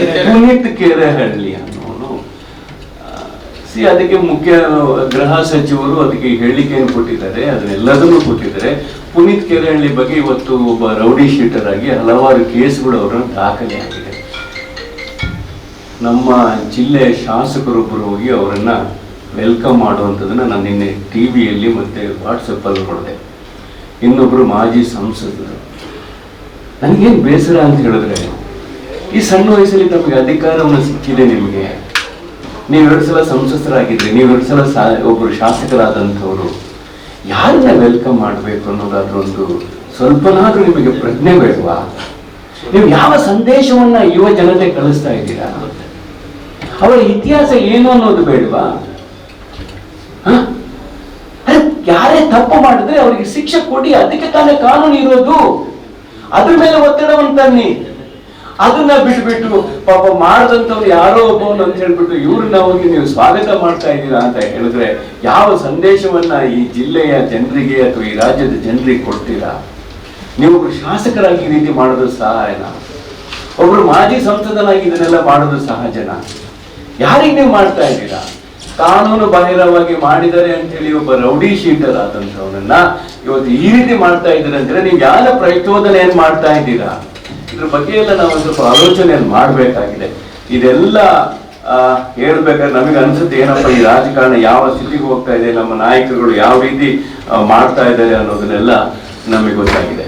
ಪುನೀತ್ ಕೆರೆಹಳ್ಳಿ ಅನ್ನೋನು ಸಿ, ಅದಕ್ಕೆ ಮುಖ್ಯ ಗೃಹ ಸಚಿವರು ಅದಕ್ಕೆ ಹೇಳಿಕೆಯನ್ನು ಕೊಟ್ಟಿದ್ದಾರೆ, ಅದನ್ನೆಲ್ಲದನ್ನು ಕೊಟ್ಟಿದ್ದಾರೆ. ಪುನೀತ್ ಕೆರೆಹಳ್ಳಿ ಬಗ್ಗೆ ಇವತ್ತು ಒಬ್ಬ ರೌಡಿ ಶೀಟರ್ ಆಗಿ ಹಲವಾರು ಕೇಸ್ಗಳು ಅವರನ್ನು ದಾಖಲೆ ಆಗಿದೆ. ನಮ್ಮ ಜಿಲ್ಲೆ ಶಾಸಕರೊಬ್ಬರು ಹೋಗಿ ಅವರನ್ನ ವೆಲ್ಕಮ್ ಮಾಡುವಂಥದ್ದನ್ನ ನಾನು ನಿನ್ನೆ ಟಿ ವಿಯಲ್ಲಿ ಮತ್ತೆ ವಾಟ್ಸಪ್ಪಲ್ಲಿ ನೋಡಿದೆ. ಇನ್ನೊಬ್ಬರು ಮಾಜಿ ಸಂಸದರು. ನನಗೇನು ಬೇಸರ ಅಂತ ಹೇಳಿದ್ರೆ ಈ ಸಣ್ಣ ವಯಸ್ಸಲ್ಲಿ ತಮಗೆ ಅಧಿಕಾರವನ್ನು ಸಿಕ್ಕಿದೆ ನಿಮಗೆ. ನೀವು ಎರಡು ಸಲ ಸಂಸದರಾಗಿದ್ರಿ ನೀವು ಎರಡು ಸಲ ಸಾ ಒಬ್ಬರು ಶಾಸಕರಾದಂಥವ್ರು. ಯಾರನ್ನ ವೆಲ್ಕಮ್ ಮಾಡಬೇಕು ಅನ್ನೋದಾದ್ರೊಂದು ಸ್ವಲ್ಪನಾದ್ರೂ ನಿಮಗೆ ಪ್ರಜ್ಞೆ ಬೇಡವಾ. ನೀವು ಯಾವ ಸಂದೇಶವನ್ನ ಯುವ ಜನತೆ ಕಳಿಸ್ತಾ ಇದ್ದೀರಾ? ಅವರ ಇತಿಹಾಸ ಏನು ಅನ್ನೋದು ಬೇಡವಾ? ಯಾರೇ ತಪ್ಪು ಮಾಡಿದ್ರೆ ಅವರಿಗೆ ಶಿಕ್ಷೆ ಕೊಡಿ, ಅದಕ್ಕೆ ತಾನೇ ಕಾನೂನು ಇರೋದು. ಅದ್ರ ಮೇಲೆ ಒತ್ತಡವನ್ನು ತನ್ನಿ. ಅದನ್ನ ಬಿಟ್ಬಿಟ್ಟು ಪಾಪ ಮಾಡದಂತವ್ರು ಯಾರೋ ಒಬ್ಬವನು ಅಂತ ಹೇಳ್ಬಿಟ್ಟು ಇವ್ರನ್ನ ಹೋಗಿ ನೀವು ಸ್ವಾಗತ ಮಾಡ್ತಾ ಇದ್ದೀರಾ ಅಂತ ಹೇಳಿದ್ರೆ ಯಾವ ಸಂದೇಶವನ್ನ ಈ ಜಿಲ್ಲೆಯ ಜನರಿಗೆ ಅಥವಾ ಈ ರಾಜ್ಯದ ಜನರಿಗೆ ಕೊಡ್ತೀರಾ? ನೀವು ಶಾಸಕರಾಗಿ ಈ ರೀತಿ ಮಾಡೋದು ಸಹಾಯನ? ಒಬ್ರು ಮಾಜಿ ಸಂಸದನಾಗಿ ಇದನ್ನೆಲ್ಲ ಮಾಡೋದು ಸಹಜನ? ಯಾರಿಗೆ ನೀವು ಮಾಡ್ತಾ ಇದ್ದೀರಾ? ಕಾನೂನು ಬಾಹಿರವಾಗಿ ಮಾಡಿದ್ದಾರೆ ಅಂತ ಹೇಳಿ ಒಬ್ಬ ರೌಡಿ ಶೀಟರ್ ಆದಂಥವನನ್ನ ಇವತ್ತು ಈ ರೀತಿ ಮಾಡ್ತಾ ಇದ್ದಾರೆ ಅಂದ್ರೆ ನೀವು ಯಾವ ಪ್ರಚೋದನೆಯನ್ನು ಮಾಡ್ತಾ ಇದ್ದೀರಾ? ಇದ್ರ ಬಗ್ಗೆ ಎಲ್ಲ ನಾವು ಸ್ವಲ್ಪ ಆಲೋಚನೆಯನ್ನು ಮಾಡಬೇಕಾಗಿದೆ. ಇದೆಲ್ಲ ಹೇಳ್ಬೇಕಾದ್ರೆ ನಮಗೆ ಅನ್ಸುತ್ತೆ, ಏನಪ್ಪ ಈ ರಾಜಕಾರಣ ಯಾವ ಸ್ಥಿತಿಗೆ ಹೋಗ್ತಾ ಇದೆ, ನಮ್ಮ ನಾಯಕರುಗಳು ಯಾವ ರೀತಿ ಮಾಡ್ತಾ ಇದ್ದಾರೆ ಅನ್ನೋದನ್ನೆಲ್ಲ ನಮಗೆ ಗೊತ್ತಾಗಿದೆ.